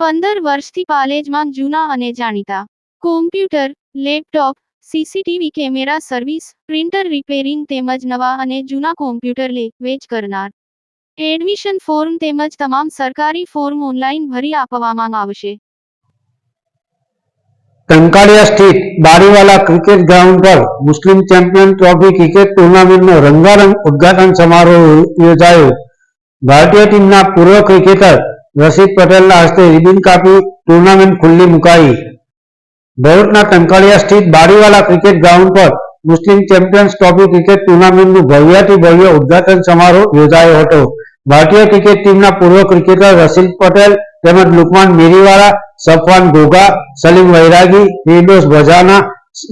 પંદર વર્ષથી પાલેજમાં જૂના અને જાણીતા. Computer laptop CCTV camera service printer repairing તેમજ નવા અને જૂના કોમ્પ્યુટર લે, વેચ કરનાર. એડમિશન ફોર્મ તેમજ તમામ સરકારી ફોર્મ ઓનલાઈન ભરી આપવામાં આવશે. કંકાળિયા સ્થિત બારીવાલા ક્રિકેટ ગ્રાઉન્ડ પર મુસ્લિમ ચેમ્પિયન ટ્રોફી ક્રિકેટ ટુર્નામેન્ટનો રંગારંગ ઉદ્ઘાટન સમારોહ યોજાયો. ભારતીય ટીમના પૂર્વ ક્રિકેટર રશીદ પટેલના હસ્તે રિબિન કાપી ટુર્નામેન્ટ ખુલ્લી મુકાઈ. ભરૂચના ટંકાળિયા સ્થિત બારીવાલા ક્રિકેટ ગ્રાઉન્ડ પર મુસ્લિમ ચેમ્પિયન્સ ટ્રોફી ક્રિકેટ ટુર્નામેન્ટનું ભવ્યાથી ભવ્ય ઉદ્ઘાટન સમારોહ યોજાયો હતો. ભારતીય ક્રિકેટ ટીમના પૂર્વ ક્રિકેટર રશીદ પટેલ તેમજ લુકમાન મેરીવાલા, સફવાન ઘોઘા સલીમ વૈરાગી, નિર્દોષ ભજાના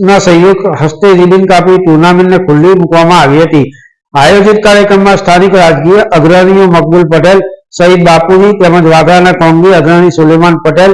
ના સંયુક્ત હસ્તે રિબિન કાપી ટુર્નામેન્ટને ખુલ્લી મૂકવામાં આવી હતી. આયોજિત કાર્યક્રમમાં સ્થાનિક રાજકીય અગ્રણીઓ મકબૂલ પટેલ સઈદ બાપુજી તેમજ વાઘાના કોંગી અદાણી સુલેમાન પટેલ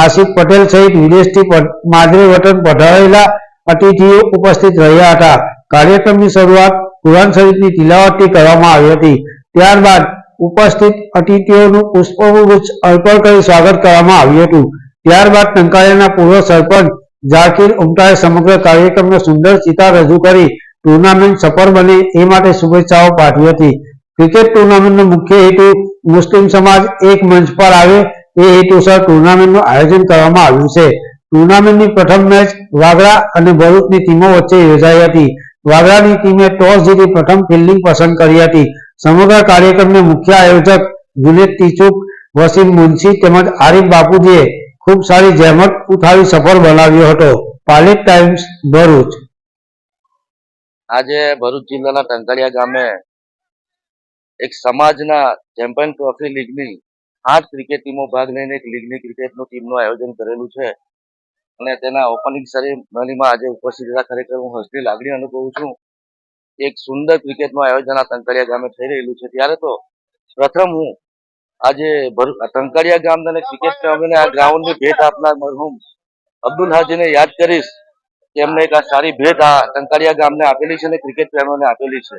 આસિફ પટેલ સહિત વિદેશથી માદરે વતન પધારેલા અતિથિઓ ઉપસ્થિત રહ્યા હતા. કાર્યક્રમની શરૂઆત કુરાન શરીફની તિલાવટથી કરવામાં આવી હતી. ત્યારબાદ ઉપસ્થિત અતિથિઓનું પુષ્પગુચ્છ અર્પણ કરી સ્વાગત કરવામાં આવ્યું હતું. ત્યારબાદ ટંકાયાના પૂર્વ સરપંચ ઝાકીર ઉમટાએ સમગ્ર કાર્યક્રમનો સુંદર ચિતા રજૂ કરી ટુર્નામેન્ટ સફળ બને એ માટે શુભેચ્છાઓ પાઠવી હતી. ક્રિકેટ ટુર્નામેન્ટનો મુખ્ય હેતુ મુસ્લિમ સમાજ એક મંચ પર આવે, એ હેતુસર ટુર્નામેન્ટનું આયોજન કરવામાં આવ્યું છે. ટુર્નામેન્ટની પ્રથમ મેચ વાગડા અને ભરૂચની ટીમો વચ્ચે યોજાઈ હતી. વાગડાની ટીમે ટોસ જીતી પ્રથમ ફિલ્ડિંગ પસંદ કરી હતી. સમગ્ર કાર્યક્રમને મુખ્ય આયોજક જુનેદ ટીચુક, વસીમ મુનશી તેમજ આરિફ બાપુજીએ ખૂબ સારી જહેમત ઉઠાવી સફળ બનાવ્યો હતો. પાલેટ ટાઈમ્સ, ભરૂચ. આજે ભરૂચ જિલ્લાના ટંકાળિયા ગામે એક સમાજના ચેમ્પિયન ટ્રોફી લીગની આઠ ક્રિકેટ ટીમો ભાગ લઈને એક લીગની ક્રિકેટનું ટીમનું આયોજન કરેલું છે. અને તેના ઓપનિંગ સેરેમનીમાં આજે ઉપસ્થિત રહ્યા ખરેખર હું હસની લાગણી અનુભવું છું. એક સુંદર ક્રિકેટનું આયોજન આ તંકડિયા ગામે થઈ રહેલું છે. ત્યારે તો પ્રથમ હું આજે તંકડિયા ગામ અને ક્રિકેટ પ્રેમીને આ ગ્રાઉન્ડની ભેટ આપનાર મરહુમ અબ્દુલ હાજીને યાદ કરીશ કે એમને એક આ સારી ભેટ આ ટંકાળિયા ગામને આપેલી છે અને ક્રિકેટ પ્રેમીઓને આપેલી છે.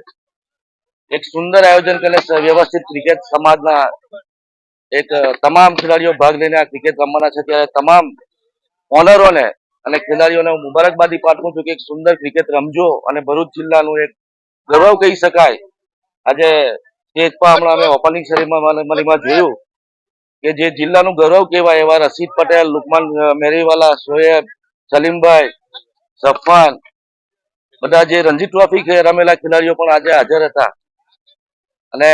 એક સુંદર આયોજન કરીને વ્યવસ્થિત ક્રિકેટ સમાજના એક તમામ ખેલાડીઓ ભાગ લઈને આ ક્રિકેટ રમવાના છે. ત્યારે તમામ ઓનરોને અને ખેલાડીઓને હું મુબારકબાદી પાઠવું છું કે એક સુંદર ક્રિકેટ રમજો અને ભરૂચ જિલ્લાનું એક ગૌરવ કહી શકાય. આજે સ્ટેજ પર હમણાં અમે ઓપનિંગ સેરેમનીમાં જોયું કે જે જિલ્લાનું ગૌરવ કહેવાય એવા રશીદ પટેલ, લુકમાન મેરીવાલા, શોએબ, સલીમભાઈ સફાન બધા જે રણજી ટ્રોફી રમેલા ખેલાડીઓ પણ આજે હાજર હતા. અને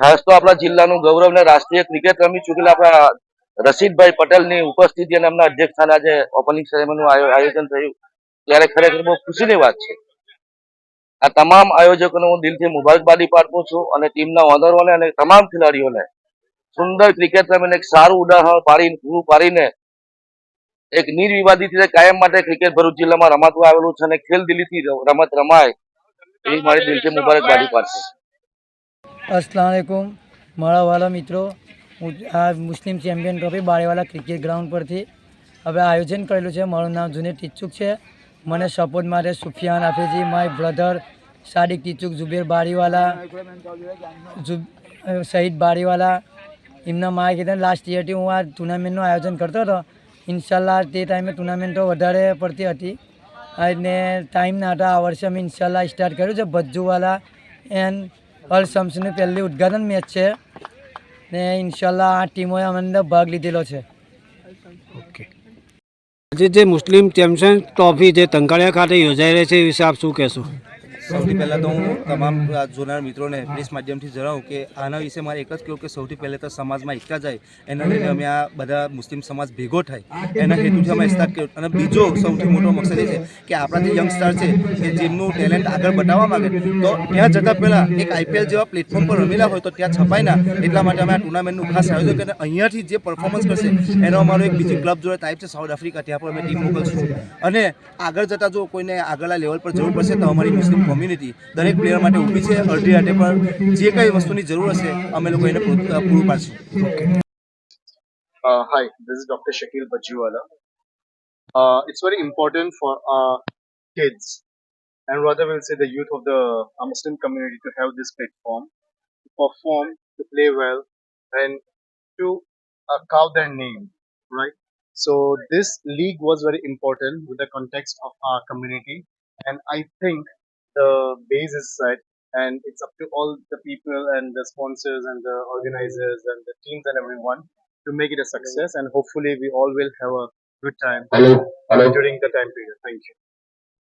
ખાસ તો આપણા જિલ્લાનું ગૌરવ ને રાષ્ટ્રીય ક્રિકેટ રમી ચૂકેલા આપણા રશીદભાઈ પટેલની ઉપસ્થિતિ અને એમના અધ્યક્ષ સ્થાને આજે ઓપનિંગ સેરેમનીનું આયોજન થયું. ત્યારે ખરેખર બહુ ખુશીની વાત છે. આ તમામ આયોજકોને હું દિલથી મુબારકબાદી પાઠવું છું અને ટીમના ઓનરોને અને તમામ ખેલાડીઓને સુંદર ક્રિકેટ રમીને એક સારું ઉદાહરણ પાડી પૂરું પાડીને એક નિર્વિવાદિત રીતે કાયમ માટે ક્રિકેટ ભરૂચ જિલ્લામાં રમાતું આવેલું છે અને ખેલ દિલીથી રમત રમાય એવી મારી દિલથી મુબારકબાદી પાઠવું અસલામ વાલેકુમ મારા વાલા મિત્રો, હું આ Muslim champion trophy Barewala cricket ground પરથી હવે આયોજન કરેલું છે. મારું નામ જુનેદ ટીચુક છે. મને સપોર્ટ માટે સુફિયાન આફેજી માય બ્રધર સાદિક ટીચુક જુબેર બારીવાલા શહીદ બારીવાલા, એમના માય કીધા લાસ્ટ યરથી હું આ ટુર્નામેન્ટનું આયોજન કરતો હતો. ઇન્શાલ્લાહ તે ટાઈમે ટુર્નામેન્ટો વધારે પડતી હતી. અને ટાઈમ ના હતા. આ વર્ષે અમે ઇન્શાલ્લાહ સ્ટાર્ટ કર્યું છે. ભજ્જુવાલા એન્ડ અલ શમ્સનું પહેલી ઉદ્ઘાટન મેચ છે ને ઇન્શાલ્લાહ આ ટીમોએ અમને ભાગ લીધેલો છે. ઓકે. આજે જે મુસ્લિમ ચેમ્પિયન ટ્રોફી જે તંકાળિયા ખાતે યોજાઈ રહી છે એ વિશે આપ શું કહેશો? સૌથી પહેલાં તો હું તમામ જોનાર મિત્રોને પ્રેસ માધ્યમથી જણાવું કે આના વિશે મારે એક જ કહ્યું કે સૌથી પહેલાં તો સમાજમાં એકતા જાય એના લઈને અમે આ બધા મુસ્લિમ સમાજ ભેગો થાય એના હેતુથી અમે સ્ટાર્ટ કર્યું. અને બીજો સૌથી મોટો મકસદ એ છે કે આપણા જે યંગસ્ટર છે કે જેમનું ટેલેન્ટ આગળ બતાવવા માંગે તો ત્યાં જતાં પહેલાં એક આઈપીએલ જેવા પ્લેટફોર્મ પર રમેલા હોય તો ત્યાં છપાય ના. એટલા માટે અમે આ ટુર્નામેન્ટનું ખાસ આયોજન કરીને અહીંયાથી જે પરફોર્મન્સ કરશે એનો અમારો એક બીજી ક્લબ જોડે ટાઈપ છે સાઉથ આફ્રિકા ત્યાં પણ અમે ટીમ મોકલશું. અને આગળ જતાં જો કોઈને આગળના લેવલ પર જરૂર પડશે તો અમારી મુસ્લિમ કોમ્યુનિટી દરેક પ્લેયર માટે ઊભી છે અડધી હાટે પર જે કંઈ વસ્તુની જરૂર હશે અમે લોકો એને પૂરું પૂરું પાડશું Uh, hi, this is Dr. Shakil Bajiwala. Uh, it's very important for our kids, and rather we'll say the youth of the uh, Muslim community to have this platform, to perform, to play well, and to uh, carve their name, right? So this league was very important with the context of our community, and I think the base is set, and it's up to all the people and the sponsors and the organizers and the teams and everyone to make it a success, and hopefully we all will have a good time during the time period. Thank you.